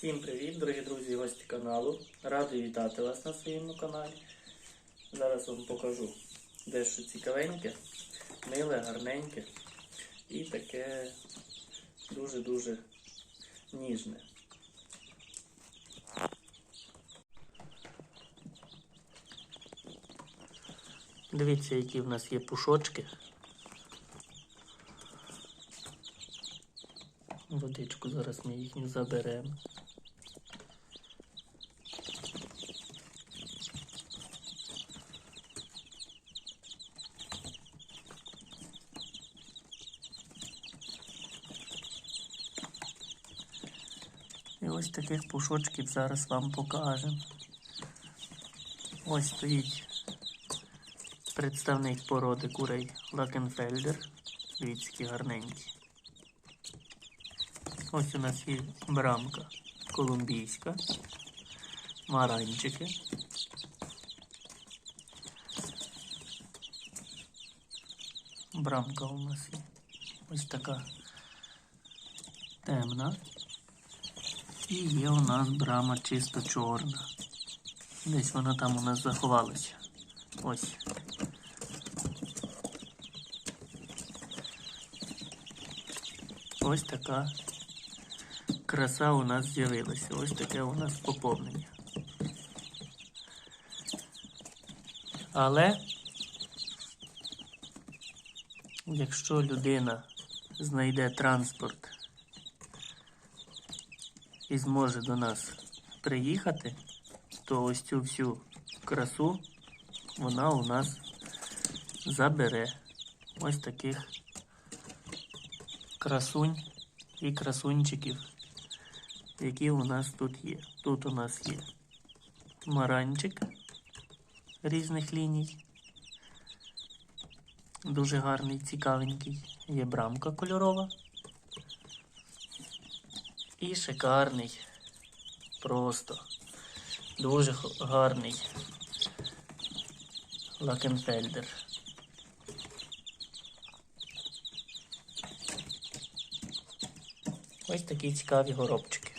Всім привіт, дорогі друзі і гості каналу. Радий вітати вас на своєму каналі. Зараз вам покажу дещо цікавеньке, миле, гарненьке і таке дуже-дуже ніжне. Дивіться, які в нас є пушочки. Водичку зараз ми їхню заберемо. Ось таких пушочків зараз вам покажемо. Ось стоїть представник породи курей Лакенфельдер. Дивіться, гарненькі. Ось у нас є брамка колумбійська, маранчики. Брамка у нас є. Ось така темна. І є у нас брама чисто чорна. Десь вона там у нас заховалася. Ось. Ось така краса у нас з'явилася. Ось таке у нас поповнення. Але якщо людина знайде транспорт і зможе до нас приїхати, то ось цю всю красу вона у нас забере. Ось таких красунь і красунчиків, які у нас тут є. Тут у нас є маранчик різних ліній. Дуже гарний, цікавенький. Є брамка кольорова. І шикарний. Просто дуже гарний Лакенфельдер. Ось такі цікаві горобчики.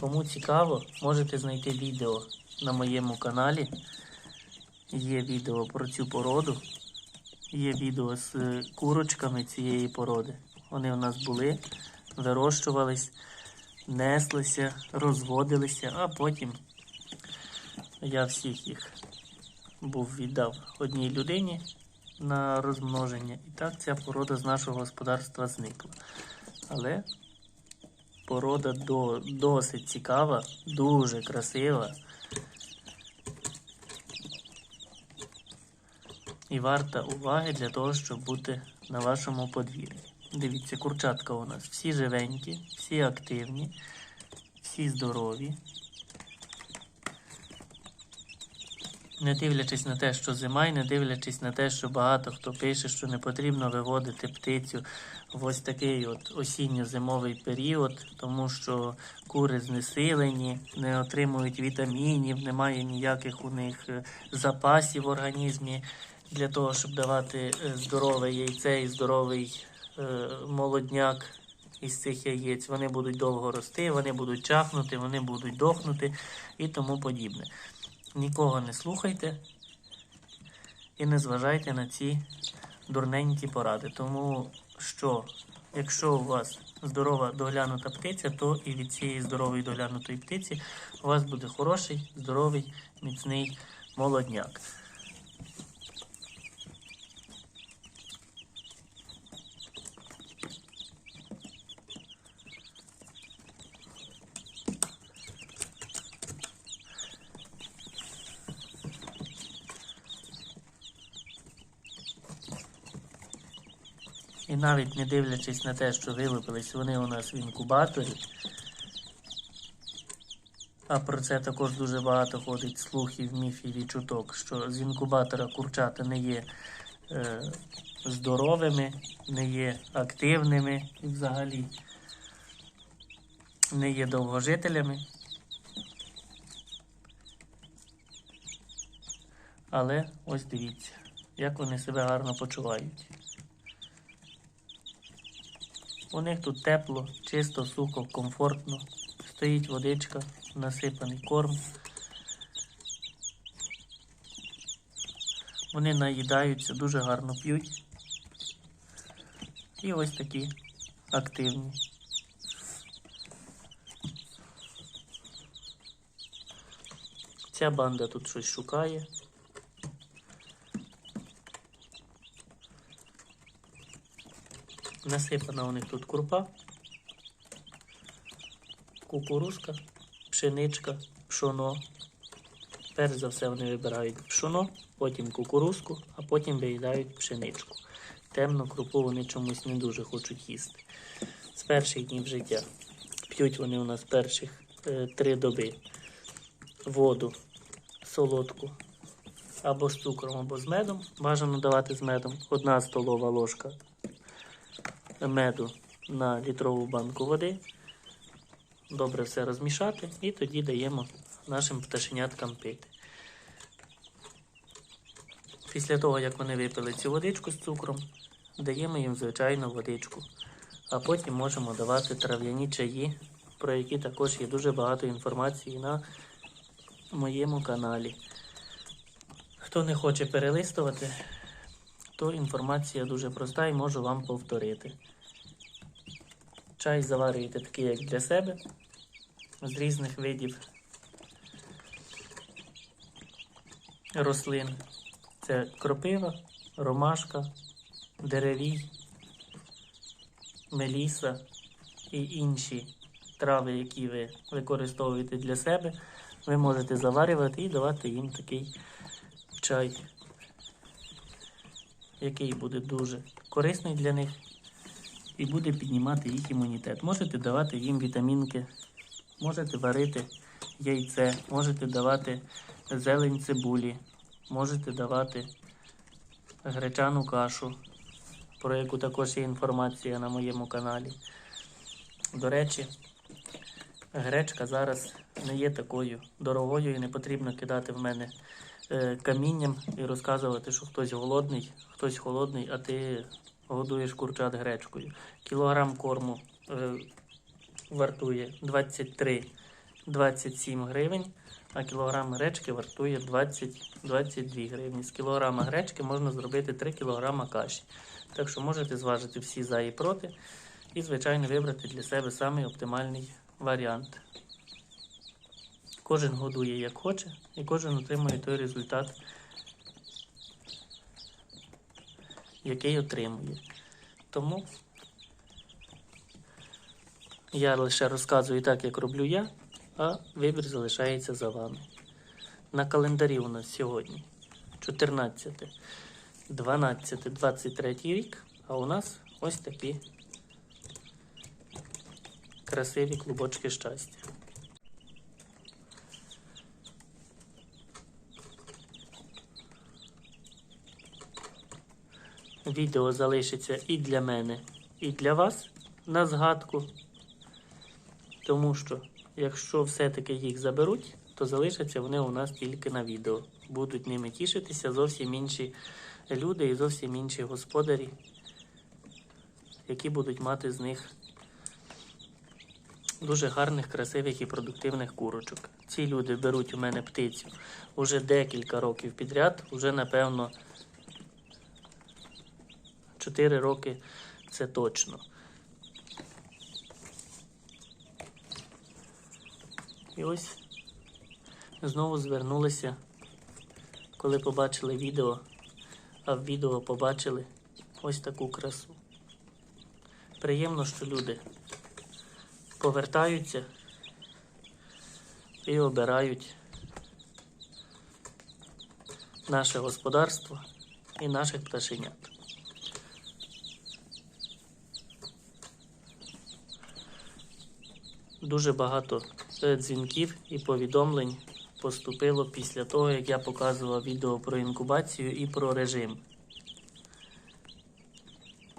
Кому цікаво, можете знайти відео на моєму каналі. Є відео про цю породу. Є відео з курочками цієї породи. Вони у нас були, вирощувались, неслися, розводилися, а потім я всіх їх був віддав одній людині на розмноження. І так ця порода з нашого господарства зникла. Але порода до, досить цікава, дуже красива. І варта уваги для того, щоб бути на вашому подвір'ї. Дивіться, курчатка у нас всі живенькі, всі активні, всі здорові. Не дивлячись на те, що зима, і не дивлячись на те, що багато хто пише, що не потрібно виводити птицю в ось такий от осінньо-зимовий період, тому що кури знесилені, не отримують вітамінів, немає ніяких у них е, запасів в організмі для того, щоб давати е, здорове яйце і здоровий молодняк із цих яєць. Вони будуть довго рости, вони будуть чахнути, вони будуть дохнути і тому подібне. Нікого не слухайте і не зважайте на ці дурненькі поради. Тому що, якщо у вас здорова доглянута птиця, то і від цієї здорової доглянутої птиці у вас буде хороший, здоровий, міцний молодняк. І навіть не дивлячись на те, що вилупились вони у нас в інкубаторі, а про це також дуже багато ходить слухів, міфів і чуток, що з інкубатора курчата не є е, здоровими, не є активними і взагалі не є довгожителями. Але ось дивіться, як вони себе гарно почувають. У них тут тепло, чисто, сухо, комфортно. Стоїть водичка, насипаний корм. Вони наїдаються, дуже гарно п'ють. І ось такі активні. Ця банда тут щось шукає. Насипана у них тут крупа, кукурузка, пшеничка, пшоно. Перш за все вони вибирають пшоно, потім кукурузку, а потім виїдають пшеничку. Темну крупу вони чомусь не дуже хочуть їсти. З перших днів життя. П'ють вони у нас перших е, три доби воду солодку або з цукром, або з медом. Бажано давати з медом. Одна столова ложка меду на літрову банку води. Добре все розмішати і тоді даємо нашим пташеняткам пити. Після того, як вони випили цю водичку з цукром, даємо їм звичайну водичку. А потім можемо давати трав'яні чаї, про які також є дуже багато інформації на моєму каналі. Хто не хоче перелистувати, то інформація дуже проста і можу вам повторити. Чай заварюєте такий, як для себе, з різних видів рослин. Це кропива, ромашка, деревій, меліса і інші трави, які ви використовуєте для себе, ви можете заварювати і давати їм такий чай, який буде дуже корисний для них і буде піднімати їх імунітет. Можете давати їм вітамінки, можете варити яйце, можете давати зелень цибулі, можете давати гречану кашу, про яку також є інформація на моєму каналі. До речі, гречка зараз не є такою дорогою і не потрібно кидати в мене камінням і розказувати, що хтось голодний, хтось холодний, а ти годуєш курчат гречкою. Кілограм корму е, вартує 23-27 гривень, а кілограм гречки вартує 20-22 гривні. З кілограма гречки можна зробити 3 кілограма каші. Так що можете зважити всі за і проти і, звичайно, вибрати для себе самий оптимальний варіант. Кожен годує як хоче, і кожен отримує той результат, який отримує. Тому я лише розказую так, як роблю я, а вибір залишається за вами. На календарі у нас сьогодні 14, 12, 23 рік, а у нас ось такі красиві клубочки щастя. Відео залишиться і для мене, і для вас на згадку. Тому що, якщо все-таки їх заберуть, то залишаться вони у нас тільки на відео. Будуть ними тішитися зовсім інші люди і зовсім інші господарі, які будуть мати з них дуже гарних, красивих і продуктивних курочок. Ці люди беруть у мене птицю уже декілька років підряд, уже напевно 4 роки це точно. І ось знову звернулися, коли побачили відео, а в відео побачили ось таку красу. Приємно, що люди повертаються і обирають наше господарство і наших пташенят. Дуже багато е, дзвінків і повідомлень поступило після того, як я показував відео про інкубацію і про режим.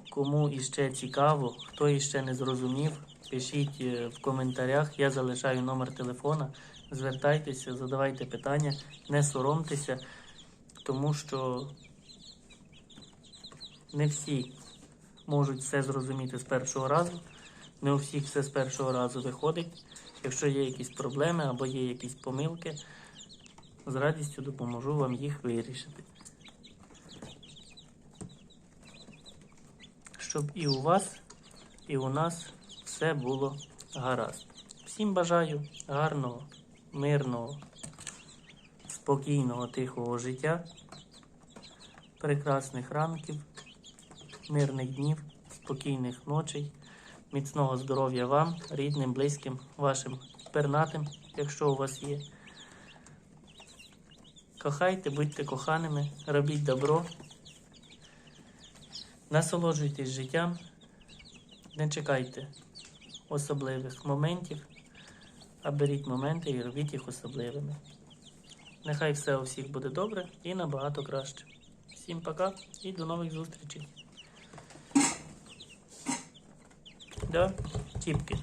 Кому іще цікаво, хто іще не зрозумів, пишіть е, в коментарях. Я залишаю номер телефона. Звертайтеся, задавайте питання, не соромтеся, тому що не всі можуть все зрозуміти з першого разу. Не у всіх все з першого разу виходить. Якщо є якісь проблеми або є якісь помилки, з радістю допоможу вам їх вирішити. Щоб і у вас, і у нас все було гаразд. Всім бажаю гарного, мирного, спокійного, тихого життя, прекрасних ранків, мирних днів, спокійних ночей, міцного здоров'я вам, рідним, близьким, вашим пернатим, якщо у вас є. Кохайте, будьте коханими, робіть добро, насолоджуйтесь життям, не чекайте особливих моментів, а беріть моменти і робіть їх особливими. Нехай все у всіх буде добре і набагато краще. Всім пока і до нових зустрічей. Да, тіпки.